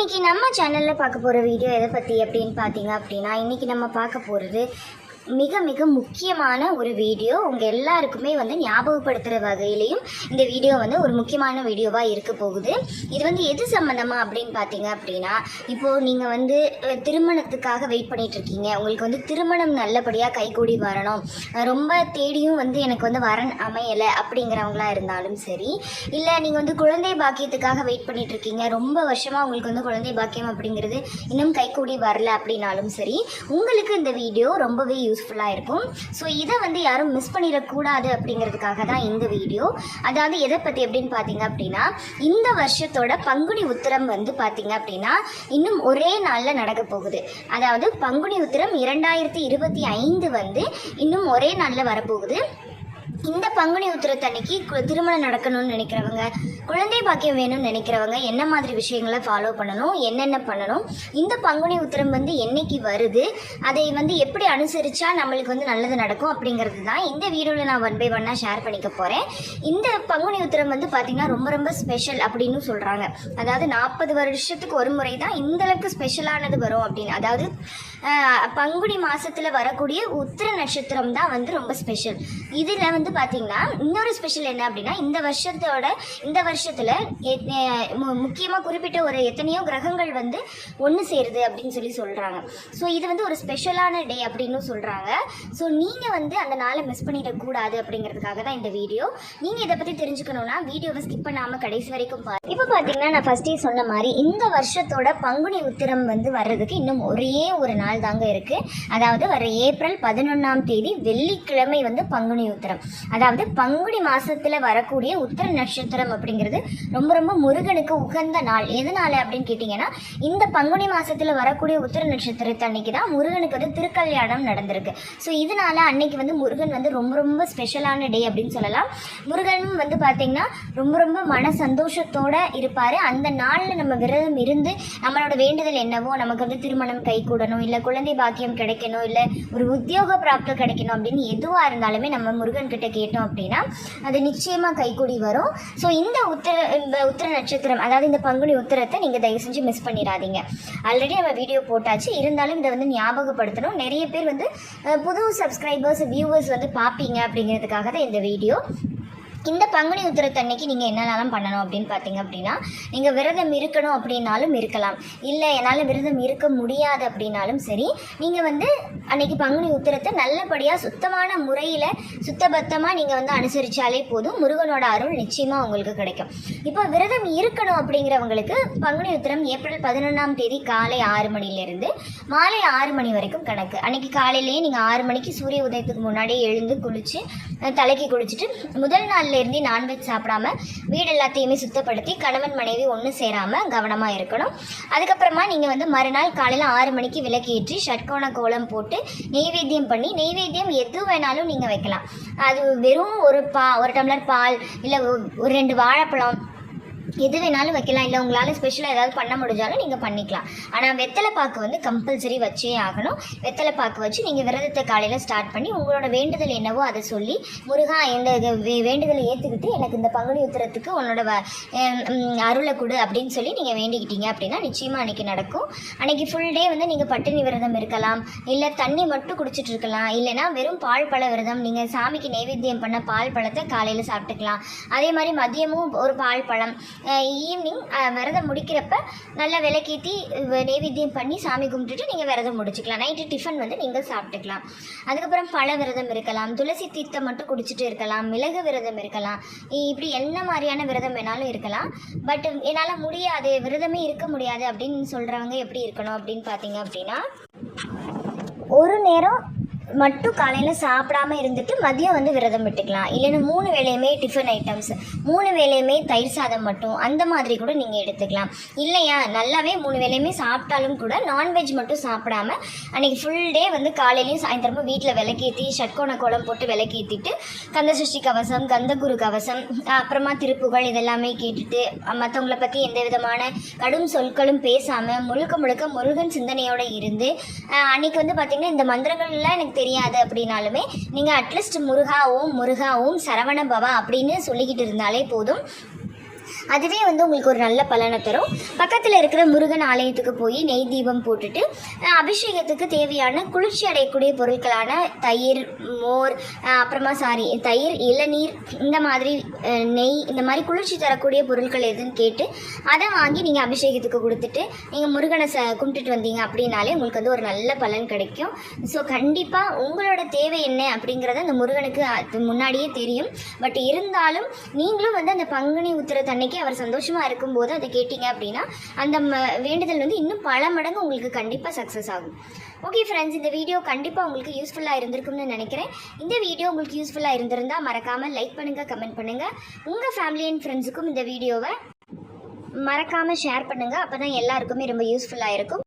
இன்னைக்கு நம்ம சேனலில் பார்க்க போகிற வீடியோ எதை பற்றி அப்படின்னு பார்த்தீங்க அப்படின்னா இன்னைக்கு நம்ம பார்க்க போகிறது மிக மிக முக்கியமான ஒரு வீடியோ. உங்கள் எல்லாருக்குமே வந்து ஞாபகப்படுத்துகிற வகையிலையும் இந்த வீடியோ வந்து ஒரு முக்கியமான வீடியோவாக இருக்க போகுது. இது வந்து எது சம்மந்தமாக அப்படின்னு பார்த்தீங்க அப்படின்னா இப்போது நீங்கள் வந்து திருமணத்துக்காக வெயிட் பண்ணிகிட்ருக்கீங்க இருக்கீங்க. உங்களுக்கு வந்து திருமணம் நல்லபடியாக கைகூடி வரணும். ரொம்ப தேடியும் வந்து எனக்கு வந்து வரன் அமையலை அப்படிங்கிறவங்களா இருந்தாலும் சரி. இல்லை நீங்கள் வந்து குழந்தை பாக்கியத்துக்காக வெயிட் பண்ணிகிட்ருக்கீங்க இருக்கீங்க. ரொம்ப வருஷமாக உங்களுக்கு வந்து குழந்தை பாக்கியம் அப்படிங்கிறது இன்னும் கைகூடி வரல அப்படின்னாலும் சரி உங்களுக்கு இந்த வீடியோ ரொம்பவே யூஸ்ஃபுல்லாக இருக்கும். ஸோ இதை வந்து யாரும் மிஸ் பண்ணிடக்கூடாது அப்படிங்கிறதுக்காக தான் இந்த வீடியோ அதாவது எதை பற்றி எப்படின்னு பார்த்தீங்க அப்படின்னா இந்த வருஷத்தோட பங்குனி உத்திரம் வந்து பார்த்தீங்க அப்படின்னா இன்னும் ஒரே நாளில் நடக்க போகுது. அதாவது பங்குனி உத்திரம் இரண்டாயிரத்தி இருபத்தி ஐந்து வந்து இன்னும் ஒரே நாளில் வரப்போகுது. இந்த பங்குனி உத்திரத்தன்னைக்கு திருமணம் நடக்கணும்னு நினைக்கிறவங்க குழந்தை பாக்கியம் வேணும்னு நினைக்கிறவங்க என்ன மாதிரி விஷயங்களை ஃபாலோ பண்ணணும் என்னென்ன பண்ணணும் இந்த பங்குனி உத்திரம் வந்து என்னைக்கு வருது அதை வந்து எப்படி அனுசரிச்சா நம்மளுக்கு வந்து நல்லது நடக்கும் அப்படிங்கிறது தான் இந்த வீடியோவில் நான் ஒன் பை ஒன்னாக ஷேர் பண்ணிக்க போகிறேன் இந்த பங்குனி உத்திரம் வந்து பார்த்திங்கன்னா ரொம்ப ரொம்ப ஸ்பெஷல் அப்படின்னு சொல்கிறாங்க அதாவது நாற்பது வருஷத்துக்கு ஒரு முறை தான் இந்த அளவுக்கு ஸ்பெஷலானது வரும் அப்படின்னு. அதாவது பங்குனி மாசத்தில் வரக்கூடிய உத்திர நட்சத்திரம் தான் வந்து ரொம்ப ஸ்பெஷல் இதில் வந்து பார்த்திங்கன்னா இன்னொரு ஸ்பெஷல் என்ன அப்படின்னா இந்த வருஷத்தோட இந்த வருஷத்தில் முக்கியமாக குறிப்பிட்ட ஒரு எத்தனையோ கிரகங்கள் வந்து ஒன்று சேருது அப்படின்னு சொல்லி சொல்கிறாங்க ஸோ இது வந்து ஒரு ஸ்பெஷலான டே அப்படின்னு சொல்கிறாங்க ஸோ நீங்கள் வந்து அந்த நாளை மிஸ் பண்ணிடக்கூடாது அப்படிங்கிறதுக்காக தான் இந்த வீடியோ நீங்கள் இதை பற்றி தெரிஞ்சுக்கணுன்னா வீடியோவை ஸ்கிப் பண்ணாமல் கடைசி வரைக்கும் பாரு இப்போ பார்த்தீங்கன்னா நான் ஃபஸ்ட்டே சொன்ன மாதிரி இந்த வருஷத்தோட பங்குனி உத்திரம் வந்து வர்றதுக்கு இன்னும் ஒரே ஒரு நாள் தாங்க இருக்குது அதாவது வர ஏப்ரல் பதினொன்றாம் தேதி வெள்ளிக்கிழமை வந்து பங்குனி உத்திரம். அதாவது பங்குனி மாசத்துல வரக்கூடிய உத்திர நட்சத்திரம் அப்படிங்கிறது ரொம்ப ரொம்ப முருகனுக்கு உகந்த நாள். எதனால அப்படின்னு கேட்டிங்கன்னா இந்த பங்குனி மாதத்தில் வரக்கூடிய உத்திர நட்சத்திரத்து அன்னைக்கு தான் முருகனுக்கு வந்து திருக்கல்யாணம் நடந்திருக்கு. ஸோ இதனால அன்னைக்கு வந்து முருகன் வந்து ரொம்ப ரொம்ப ஸ்பெஷலான டே அப்படின்னு சொல்லலாம். முருகனும் வந்து பார்த்தீங்கன்னா ரொம்ப ரொம்ப மன சந்தோஷத்தோட இருப்பார். அந்த நாளில் நம்ம விரதம் இருந்து நம்மளோட வேண்டுதல் என்னவோ நமக்கு வந்து திருமணம் கை கூடணும் இல்லை குழந்தை பாக்கியம் கிடைக்கணும் இல்லை ஒரு உத்தியோக பிராப்தம் கிடைக்கணும் அப்படின்னு எதுவாக இருந்தாலுமே நம்ம முருகன் கிட்ட கேட்டோம் அப்படின்னா அது நிச்சயமாக கைகூடி வரும். ஸோ இந்த உத்திர இந்த உத்திர நட்சத்திரம் அதாவது இந்த பங்குனி உத்திரத்தை நீங்கள் தயவு செஞ்சு மிஸ் பண்ணிடாதீங்க. ஆல்ரெடி நம்ம வீடியோ போட்டாச்சு. இருந்தாலும் இதை வந்து ஞாபகப்படுத்தணும். நிறைய பேர் வந்து புது சப்ஸ்கிரைபர்ஸ் வியூவர்ஸ் வந்து பார்ப்பீங்க அப்படிங்கிறதுக்காக தான் இந்த வீடியோ இந்த பங்குனி உத்திரத்தன்னைக்கு நீங்கள் என்னென்னலாம் பண்ணணும் அப்படின்னு பார்த்தீங்க அப்படின்னா நீங்கள் விரதம் இருக்கணும் அப்படின்னாலும் இருக்கலாம். இல்லை என்னால் விரதம் இருக்க முடியாது அப்படின்னாலும் சரி நீங்கள் வந்து அன்னைக்கு பங்குனி உத்திரத்தை நல்லபடியாக சுத்தமான முறையில் சுத்தபத்தமாக நீங்கள் வந்து அனுசரித்தாலே போதும். முருகனோட அருள் நிச்சயமாக உங்களுக்கு கிடைக்கும். இப்போ விரதம் இருக்கணும் அப்படிங்கிறவங்களுக்கு பங்குனி உத்திரம் ஏப்ரல் பதினொன்றாம் தேதி காலை ஆறு மணிலேருந்து மாலை ஆறு மணி வரைக்கும் கணக்கு. அன்னைக்கு காலையிலேயே நீங்கள் ஆறு மணிக்கு சூரிய உதயத்துக்கு முன்னாடியே எழுந்து குளித்து தலைக்கு குளிச்சுட்டு முதல் நாள் இருந்தே நான்வெஜ் சாப்பிடாம வீடு எல்லாத்தையுமே சுத்தப்படுத்தி கணவன் மனைவி ஒன்று சேராமல் கவனமாக இருக்கணும். அதுக்கப்புறமா நீங்கள் வந்து மறுநாள் காலையில் ஆறு மணிக்கு விளக்கேற்றி ஷட்கோண கோலம் போட்டு நெய்வேத்தியம் பண்ணி நெய்வேத்தியம் எது வேணாலும் நீங்கள் வைக்கலாம். அது வெறும் ஒரு பா ஒரு டம்ளர் பால் இல்லை ஒரு ரெண்டு வாழைப்பழம் எது வேணாலும் வைக்கலாம். இல்லை உங்களால் ஸ்பெஷலாக ஏதாவது பண்ண முடிஞ்சாலும் நீங்கள் பண்ணிக்கலாம். ஆனால் வெத்தலை பாக்கு வந்து கம்பல்சரி வச்சே ஆகணும். வெத்தலை பாக்கு வச்சு நீங்கள் விரதத்தை காலையில் ஸ்டார்ட் பண்ணி உங்களோட வேண்டுதல் என்னவோ அதை சொல்லி முருகா இந்த இது வே- வேண்டுதலை ஏற்றுக்கிட்டு எனக்கு இந்த பங்குனி உத்திரத்துக்கு உன்னோட வ- அருளை கொடு அப்படின்னு சொல்லி நீங்கள் வேண்டிக்கிட்டீங்க அப்படின்னா நிச்சயமாக அன்றைக்கி நடக்கும். அன்றைக்கி ஃபுல் டே வந்து நீங்கள் பட்டினி விரதம் இருக்கலாம். இல்லை தண்ணி மட்டும் குடிச்சிட்டு இருக்கலாம். இல்லைன்னா வெறும் பால் பழ விரதம். நீங்கள் சாமிக்கு நைவேத்தியம் பண்ண பால் பழத்தை காலையில் சாப்பிட்டுக்கலாம். அதே மாதிரி மதியமும் ஒரு பால் பழம். ஈவினிங் விரதம் முடிக்கிறப்ப நல்லா விளக்கேற்றி நைவேத்தியம் பண்ணி சாமி கும்பிட்டுட்டு நீங்கள் விரதம் முடிச்சுக்கலாம். நைட்டு டிஃபன் வந்து நீங்கள் சாப்பிட்டுக்கலாம். அதுக்கப்புறம் பழ விரதம் இருக்கலாம் துளசி தீர்த்தம் மட்டும் குடிச்சிட்டு இருக்கலாம் மிளகு விரதம் இருக்கலாம் இப்படி என்ன மாதிரியான விரதம் வேணாலும் இருக்கலாம். பட் என்னால் முடியாது விரதமே இருக்க முடியாது அப்படின்னு சொல்கிறவங்க எப்படி இருக்கணும் அப்படின்னு பார்த்தீங்க அப்படின்னா ஒரு நேரம் மட்டும் காலையில் சாப்பிடாம இருந்துட்டு மதியம் வந்து விரதம் விட்டுக்கலாம். இல்லைன்னா மூணு வேளையுமே டிஃபன் ஐட்டம்ஸ் மூணு வேளையுமே தயிர் சாதம் மட்டும் அந்த மாதிரி கூட நீங்கள் எடுத்துக்கலாம். இல்லையா? நல்லாவே மூணு வேளையுமே சாப்பிட்டாலும் கூட நான்வெஜ் மட்டும் சாப்பிடாம அன்றைக்கி ஃபுல் டே வந்து காலையிலையும் சாயந்தரமும் வீட்டில் விளக்கேற்றி ஷட்கோண கோலம் போட்டு விளக்கேற்றிட்டு கந்தசஷ்டி கவசம் கந்தகுரு கவசம் அப்புறமா திருப்புகள் இதெல்லாமே கேட்டுட்டு மற்றவங்கள பற்றி எந்த விதமான கடும் சொற்களும் பேசாமல் முழுக்க முழுக்க முருகன் சிந்தனையோடு இருந்து அன்றைக்கி வந்து பார்த்திங்கன்னா இந்த மந்திரங்கள்லாம் எனக்கு தெரியாது அப்படின்னாலுமே நீங்கள் அட்லீஸ்ட் முருகா ஓம் முருகா ஓம் சரவண பவா அப்படின்னு சொல்லிக்கிட்டு இருந்தாலே போதும். அதுவே வந்து உங்களுக்கு ஒரு நல்ல பலனை தரும். பக்கத்தில் இருக்கிற முருகன் ஆலயத்துக்கு போய் நெய் தீபம் போட்டுட்டு அபிஷேகத்துக்கு தேவையான குளிர்ச்சி அடையக்கூடிய பொருட்களான தயிர் மோர் அப்புறமா சாரி தயிர் இளநீர் இந்த மாதிரி நெய் இந்த மாதிரி குளிர்ச்சி தரக்கூடிய பொருட்கள் எதுன்னு கேட்டு அதை வாங்கி நீங்கள் அபிஷேகத்துக்கு கொடுத்துட்டு நீங்கள் முருகனை ச கும்பிட்டுட்டு வந்தீங்க அப்படின்னாலே உங்களுக்கு வந்து ஒரு நல்ல பலன் கிடைக்கும். ஸோ கண்டிப்பாக உங்களோட தேவை என்ன அப்படிங்கிறது அந்த முருகனுக்கு அது முன்னாடியே தெரியும். பட் இருந்தாலும் நீங்களும் வந்து அந்த பங்குனி உத்திரத்து அன்னைக்கு அவர் சந்தோஷமாக இருக்கும்போது அதை கேட்டிங்க அப்படின்னா அந்த ம- வேண்டுதல் வந்து இன்னும் பல மடங்கு உங்களுக்கு கண்டிப்பாக சக்ஸஸ் ஆகும். ஓகே ஃப்ரெண்ட்ஸ் இந்த வீடியோ கண்டிப்பாக உங்களுக்கு யூஸ்ஃபுல்லாக இருந்திருக்கும்னு நினைக்கிறேன். இந்த வீடியோ உங்களுக்கு யூஸ்ஃபுல்லாக இருந்திருந்தால் மறக்காமல் லைக் பண்ணுங்கள் கமெண்ட் பண்ணுங்கள் உங்கள் ஃபேமிலி அண்ட் ஃப்ரெண்ட்ஸுக்கும் இந்த வீடியோவை மறக்காமல் ஷேர் பண்ணுங்கள் அப்போ தான் எல்லாருக்குமே ரொம்ப யூஸ்ஃபுல்லாக இருக்கும்.